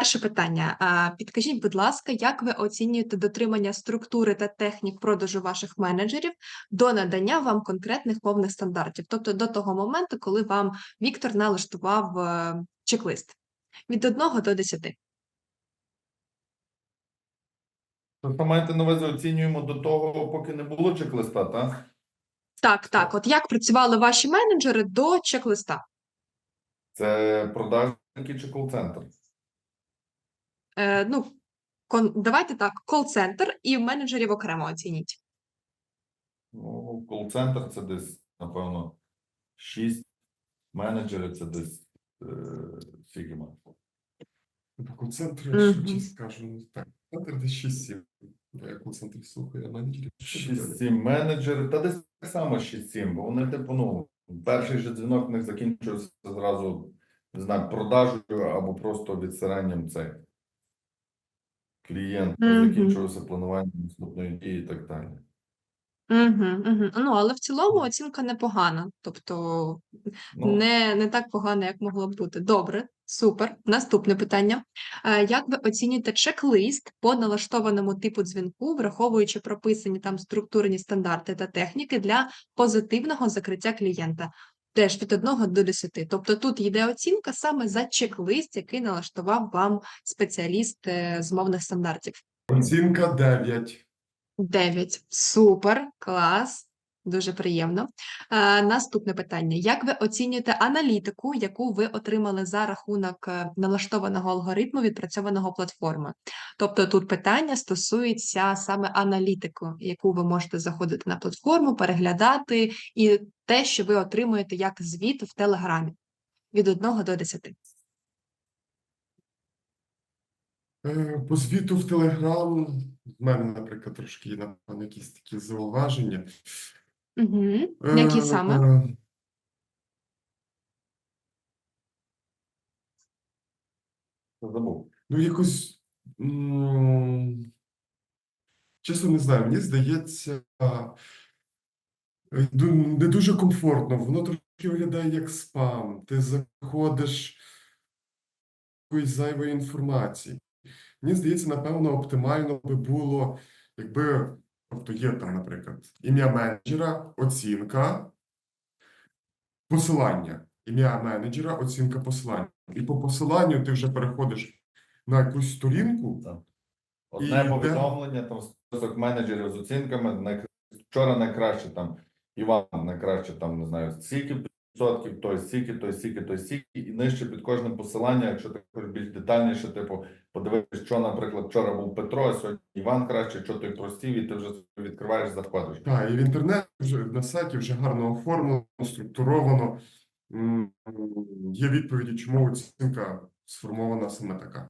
перше питання. Підкажіть, будь ласка, як ви оцінюєте дотримання структури та технік продажу ваших менеджерів до надання вам конкретних мовних стандартів, тобто до того моменту, коли вам Віктор налаштував е, чек-лист від 1 до 10? Тобто маєте на увазі оцінюємо до того, поки не було чек-листа, так? Так, так. От як працювали ваші менеджери до чек-листа? Це продажники чи кол-центр? Е, ну, кон, давайте так, кол-центр і менеджерів окремо оцініть. Ну, кол-центр це десь, напевно, 6 менеджерів це десь е, скільки має? По концентру, Мгм. якщо чесно скажу, ну так, центр десь 6-7. Бо я концентрі слухаю, а менеджерів 6-7 менеджерів, та десь так само 6-7, бо вони, типу, ну, перший же дзвінок в них закінчується зразу, не знаю, продажею або просто відсиранням цей. Клієнта Мгм. закінчувався плануванням наступної дії і так далі. Угу, угу. Ну, але в цілому оцінка непогана. Тобто Ну, не, не так погано, як могло б бути. Добре, супер. Наступне питання. Е, Як ви оцінюєте чек-лист по налаштованому типу дзвінку, враховуючи прописані там структурні стандарти та техніки для позитивного закриття клієнта? Теж від 1 до 10. Тобто тут йде оцінка саме за чек-лист, який налаштував вам спеціаліст е, з мовних стандартів. Оцінка 9. 9. Супер, клас. Дуже приємно. Е, наступне питання. Як ви оцінюєте аналітику, яку ви отримали за рахунок е, налаштованого алгоритму, відпрацьованого платформи? Тобто тут питання стосується саме аналітику, яку ви можете заходити на платформу, переглядати, і те, що ви отримуєте як звіт в Телеграмі від 1 до 10. Е, По звіту в Телеграм, в мене, наприклад, трошки напевно, якісь такі зауваження. Угу. Які Е, саме? е, забув. Ну, якось, м, чесно не знаю, мені здається, е, ду- не дуже комфортно. Воно трошки виглядає як спам. Ти заходиш якоїсь зайвої інформації. Мені здається, напевно, оптимально би було, якби, тобто є там, наприклад, ім'я менеджера, оцінка, посилання. Ім'я менеджера, оцінка посилання. І по посиланню ти вже переходиш на якусь сторінку. Так. Одне І повідомлення, там список менеджерів з оцінками. Вчора найкраще там Іван найкраще там не знаю, стільки відсотків, той стільки, той стільки, той стільки, і нижче під кожним посиланням, якщо ти хочеш більш детальніше, типу, подивитися, що, наприклад, вчора був Петро, а сьогодні Іван краще, що той простів, і ти вже відкриваєш, заходиш. Так, і в інтернеті вже на сайті вже гарно оформлено, структуровано. Є відповіді, чому оцінка сформована саме така.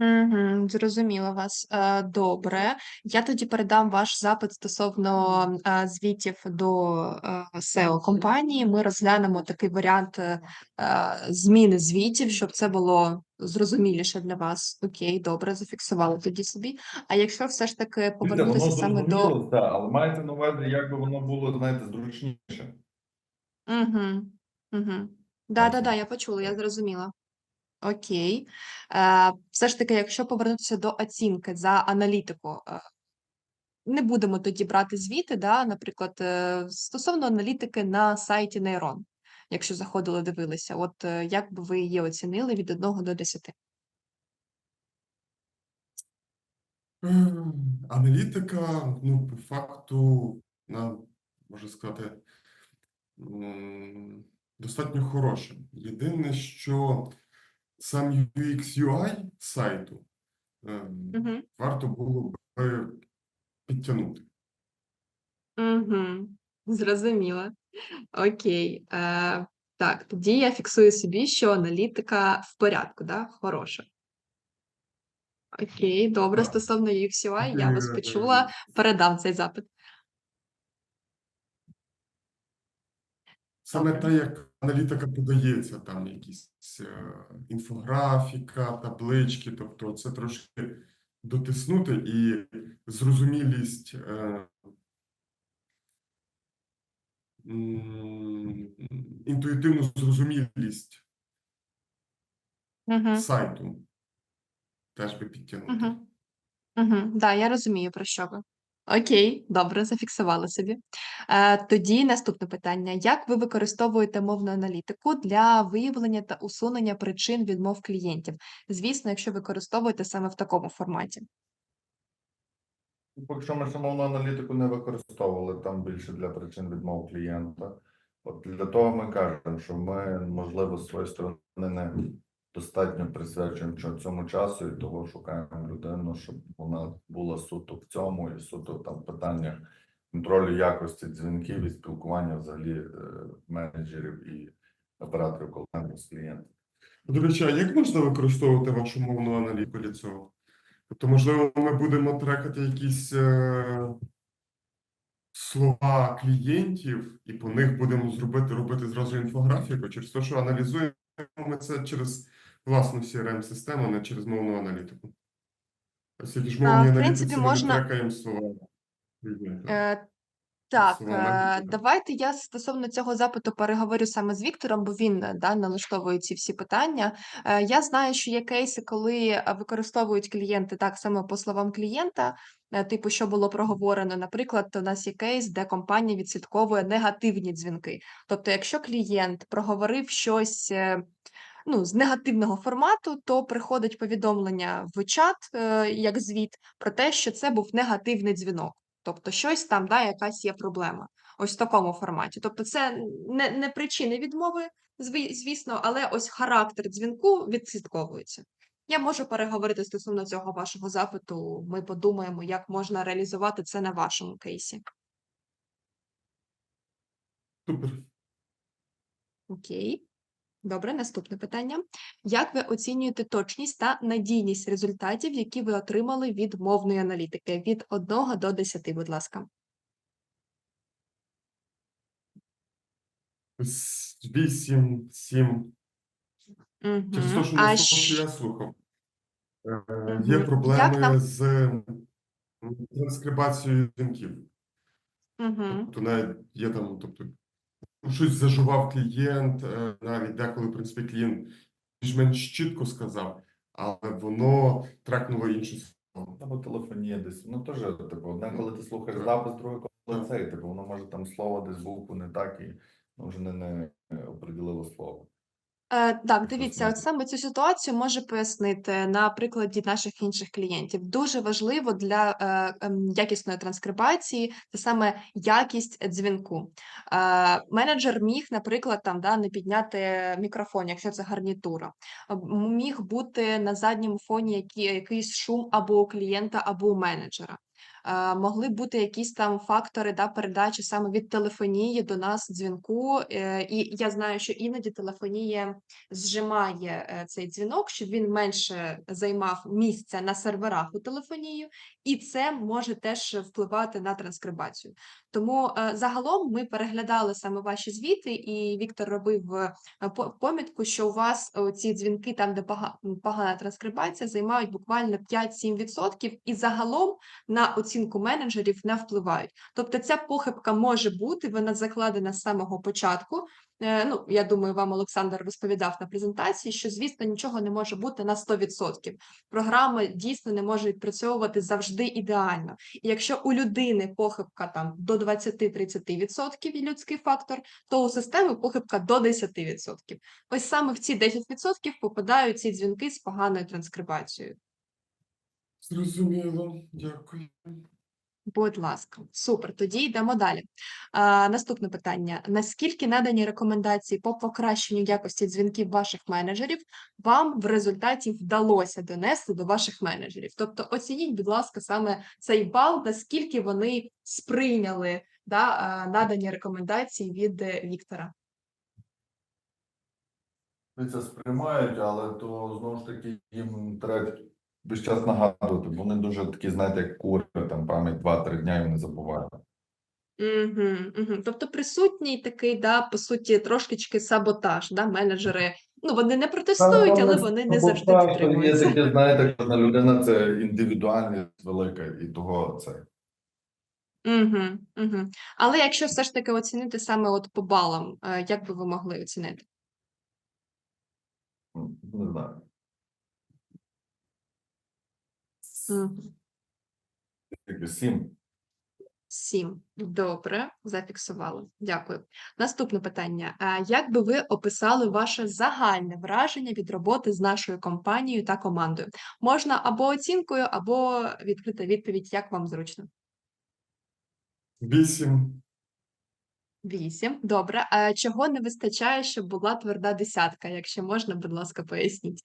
Угу, зрозуміла вас. Е, Добре. Я тоді передам ваш запит стосовно е, звітів до е, SEO компанії. Ми розглянемо такий варіант е, е, зміни звітів, щоб це було зрозуміліше для вас. Окей, добре, зафіксували тоді собі. А якщо все ж таки Дивіться, повернутися воно саме до зрозуміло, так, але маєте на увазі, як би воно було, знаєте, зручніше. Угу. Угу. Да, да, да, я почула, я зрозуміла. Окей. Е, все ж таки, якщо повернутися до оцінки за аналітику, е, не будемо тоді брати звіти, да, наприклад, е, стосовно аналітики на сайті Нейрон, якщо заходили, дивилися, от е, як би ви її оцінили від 1 до 10? Ем, Аналітика, ну, по факту, на, можна сказати, достатньо хороша. Єдине, що сам UX UI сайту Угу. варто було б підтягнути. Угу. Зрозуміла. Окей. Е, так, тоді я фіксую собі, що аналітика в порядку, да? Хороша. Окей, добре. Так. Стосовно UX UI, я вас Е, почула, передам цей запит. Саме те, як аналітика подається, там якісь е, інфографіка, таблички, тобто це трошки дотиснути і зрозумілість, е, інтуїтивну зрозумілість Угу. сайту. Теж би підтягнути. Угу. Угу. Да, я розумію, про що ви. Окей, добре, зафіксувала собі. Е, тоді наступне питання: як ви використовуєте мовну аналітику для виявлення та усунення причин відмов клієнтів? Звісно, якщо використовуєте саме в такому форматі. Поки що ми мовну аналітику не використовували там більше для причин відмов клієнта. От для того ми кажемо, що ми, можливо, з своєї сторони не достатньо присвячуємо цьому часу і того шукаємо людину, щоб вона була суто в цьому і суто там питаннях контролю якості дзвінків і спілкування взагалі е, менеджерів і операторів колл-центру з клієнтом. До речі, а як можна використовувати вашу мовну аналітику для цього? Тобто, можливо, ми будемо трекати якісь е, слова клієнтів, і по них будемо зробити, робити зразу інфографіку, через те, що аналізуємо ми це через власну CRM-систему, а не через мовну аналітику. Які ж А, мовні в принципі, можна- трекаємо слова. Е, так, Слова е, давайте я стосовно цього запиту переговорю саме з Віктором, бо він е, да, налаштовує ці всі питання. Е, Я знаю, що є кейси, коли використовують клієнти так само по словам клієнта, типу, що було проговорено. Наприклад, у нас є кейс, де компанія відслідковує негативні дзвінки. Тобто, якщо клієнт проговорив щось. Ну, з негативного формату, то приходить повідомлення в чат, е, як звіт, про те, що це був негативний дзвінок. Тобто щось там, да, якась є проблема. Ось в такому форматі. Тобто, це не, не причини відмови, звісно, але ось характер дзвінку відслідковується. Я можу переговорити стосовно цього вашого запиту. Ми подумаємо, як можна реалізувати це на вашому кейсі. Супер. Окей. Добре, наступне питання. Як ви оцінюєте точність та надійність результатів, які ви отримали від мовної аналітики? Від 1 до 10, будь ласка. Вісім, сім. Через те, що не що щ- я слухав. Е, Мгм. Є Як проблеми там? з м, транскрибацією дзвінків. Мгм. Тобто навіть є там, тобто, щось зажував клієнт, е, навіть деколи, в принципі, клієнт більш-менш чітко сказав, але воно тракнуло іншу слово. Або телефонія десь. Ну теж, типу, одне, коли ти слухаєш Так. запис, друге, коли Так. цей, типу, воно може там слово десь букву не так і ну, вже не, не оприділило слово. Е, так, дивіться, от саме цю ситуацію можу пояснити на прикладі наших інших клієнтів. Дуже важливо для е, ем, якісної транскрибації це саме якість дзвінку. Е, менеджер міг, наприклад, там да, не підняти мікрофон, якщо це гарнітура. Е, Міг бути на задньому фоні які, якийсь шум або у клієнта, або у менеджера. Е, Могли бути якісь там фактори да, передачі саме від телефонії до нас дзвінку. Е, І я знаю, що іноді телефонія зжимає е, цей дзвінок, щоб він менше займав місця на серверах у телефонію, і це може теж впливати на транскрибацію. Тому загалом ми переглядали саме ваші звіти, і Віктор робив помітку, що у вас ці дзвінки, там де погана транскрибація, займають буквально 5-7%, і загалом на оцінку менеджерів не впливають. Тобто ця похибка може бути, вона закладена з самого початку. Е, Ну, я думаю, вам Олександр розповідав на презентації, що звісно нічого не може бути на 100%. Програма дійсно не може відпрацьовувати завжди ідеально. І якщо у людини похибка там до 20-30% і людський фактор, то у системи похибка до 10%. Ось саме в ці 10% попадають ці дзвінки з поганою транскрибацією. Зрозуміло, дякую. Будь ласка, супер. Тоді йдемо далі. А, наступне питання: наскільки надані рекомендації по покращенню якості дзвінків ваших менеджерів вам в результаті вдалося донести до ваших менеджерів? Тобто, оцініть, будь ласка, саме цей бал, наскільки вони сприйняли да, надані рекомендації від е, Віктора. Вони це сприймають, але то знову ж таки їм треба весь час нагадувати, бо вони дуже такі, знаєте, як кури, там пам'ять 2-3 дня і вони забувають. Угу, угу. Тобто присутній такий, да, по суті, трошечки саботаж, да, менеджери. Ну, вони не протестують, але вони не завжди Є таке, знаєте, кожна людина це індивідуальність велика, і того це. Угу, угу. Але якщо все ж таки оцінити саме от по балам, е, як би ви могли оцінити? Не знаю. Мгм. Тільки сім. Сім. Добре, зафіксували. Дякую. Наступне питання. Е, Як би ви описали ваше загальне враження від роботи з нашою компанією та командою? Можна або оцінкою, або відкрита відповідь, як вам зручно. Вісім. Вісім. Добре. А чого не вистачає, щоб була тверда десятка? Якщо можна, будь ласка, поясніть.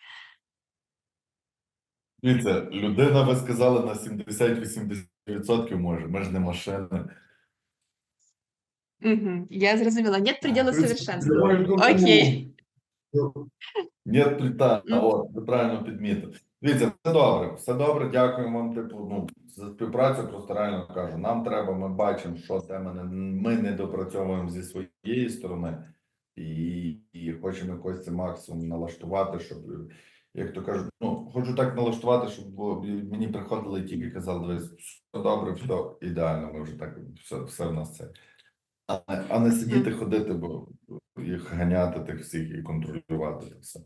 Дивіться, людина, ви сказали, на 70-80% може. Ми ж не машини. Угу. Я зрозуміла. Нет предела совершенства. Окей. Ні, та, от, ви правильно підмітили. Дивіться, все добре, все добре, дякуємо вам, типу, ну, за співпрацю, просто реально кажу, нам треба, ми бачимо, що те ми не, ми не допрацьовуємо зі своєї сторони, і, і хочемо якось це максимум налаштувати, щоб, як то кажуть, ну, хочу так налаштувати, щоб мені приходили і тільки казали, дивись, все добре, все ідеально, ми вже так, все, все в нас це. А, а не сидіти, ходити, бо їх ганяти тих всіх і контролювати це все.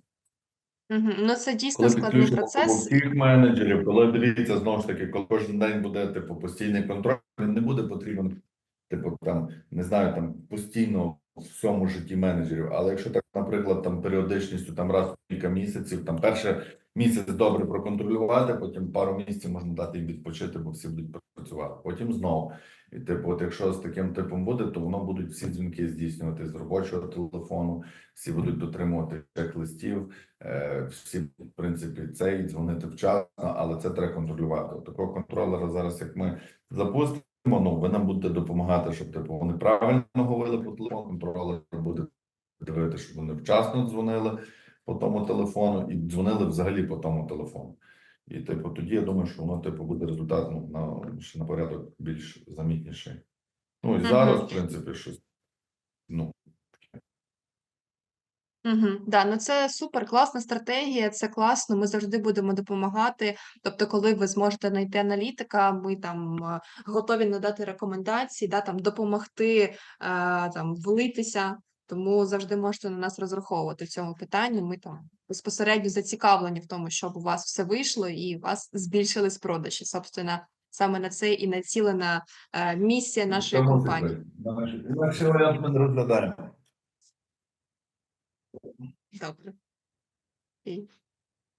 Угу. Ну, це дійсно Коли складний процес. всіх менеджерів, коли дивіться знову ж таки, коли кожен день буде типу постійний контроль, він не буде потрібен, типу там не знаю, там постійно в всьому житті менеджерів. Але якщо так, наприклад, там періодичністю там раз в кілька місяців, там перше місяць добре проконтролювати, потім пару місяців можна дати їм відпочити, бо всі будуть працювати. Потім знову. І типу, от якщо з таким типом буде, то воно будуть всі дзвінки здійснювати з робочого телефону, всі будуть дотримувати чек-листів. Е, всі, в принципі, це і дзвонити вчасно, але це треба контролювати. Такого контролера зараз, як ми запустимо, ну ви нам будете допомагати, щоб типу вони правильно говорили по телефону. Контролер буде дивитися, щоб вони вчасно дзвонили по тому телефону і дзвонили взагалі по тому телефону. І типу, тоді я думаю, що воно типу буде результат ну, на ще на порядок більш замітніший. Ну і зараз, в принципі, щось ну Угу. Да, ну це супер класна стратегія, це класно. Ми завжди будемо допомагати. Тобто, коли ви зможете знайти аналітика, ми там е, готові надати рекомендації, да, там допомогти е, там влитися. Тому завжди можете на нас розраховувати в цьому питанні. Ми там безпосередньо зацікавлені в тому, щоб у вас все вийшло і у вас збільшились продажі. Собственно, саме на це і націлена е, місія нашої це компанії. Інакше варіант ми не розглядаємо. Добре. Окей.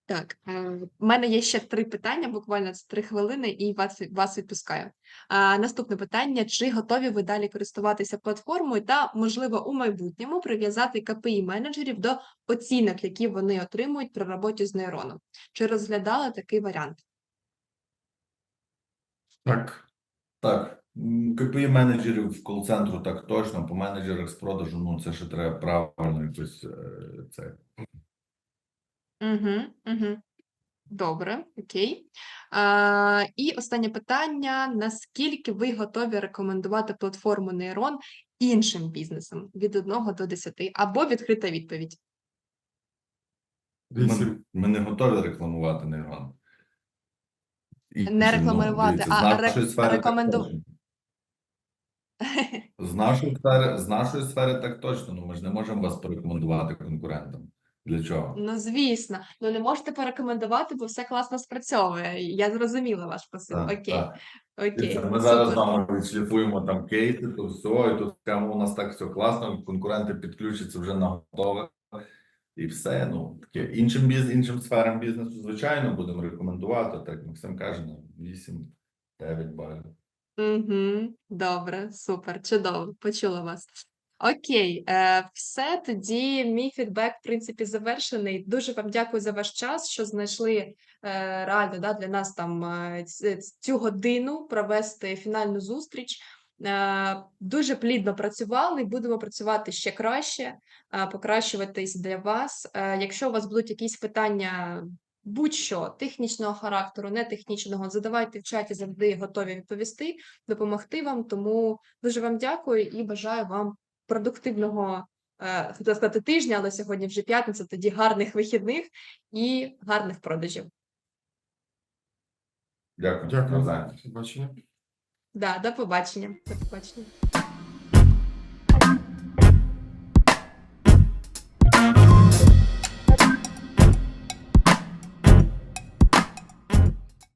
Так, е, в мене є ще три питання, буквально це три хвилини, і вас, вас відпускаю. А, наступне питання: чи готові ви далі користуватися платформою та, можливо, у майбутньому прив'язати КПІ менеджерів до оцінок, які вони отримують при роботі з нейроном? Чи розглядали такий варіант? Так. Так, КПІ менеджерів в кол-центру так точно, по менеджерах з продажу, ну це ще треба правильно якось е, це. Угу, угу. Добре, окей. А, і останнє питання: наскільки ви готові рекомендувати платформу Нейрон іншим бізнесам від 1 до 10? Або відкрита відповідь. Ми, ми не готові рекламувати нейрон. І, Не ну, рекламувати, дивіться, а з нашої ре- сфери так рекоменду- точно. З нашої сфери, з нашої сфери так точно. Ну ми ж не можемо вас порекомендувати конкурентам. Для чого? Ну, звісно, ну не можете порекомендувати, бо все класно спрацьовує. Я зрозуміла ваш посил. Так, Окей, так. окей. Дивіться, Ми зараз вами відшліфуємо там кейси, то все, і тут прямо у нас так все класно, конкуренти підключаться вже на готове. І все, ну таке іншим біз, іншим сферам бізнесу, звичайно, будемо рекомендувати. Так Максим каже, на 8-9 балів. Угу, добре, супер, чудово, почула вас. Окей, е, все тоді мій фідбек, в принципі, завершений. Дуже вам дякую за ваш час, що знайшли е, реально да, для нас там е, ц- цю годину провести фінальну зустріч. Е, Дуже плідно працювали, будемо працювати ще краще, е, покращуватись для вас. Е, Якщо у вас будуть якісь питання будь-що технічного характеру, не технічного, задавайте в чаті, завжди готові відповісти, допомогти вам. Тому дуже вам дякую і бажаю вам продуктивного, е, хотіла сказати, тижня, але сьогодні вже п'ятниця, тоді гарних вихідних і гарних продажів. Дякую. Дякую. До побачення. Да, до побачення. До побачення.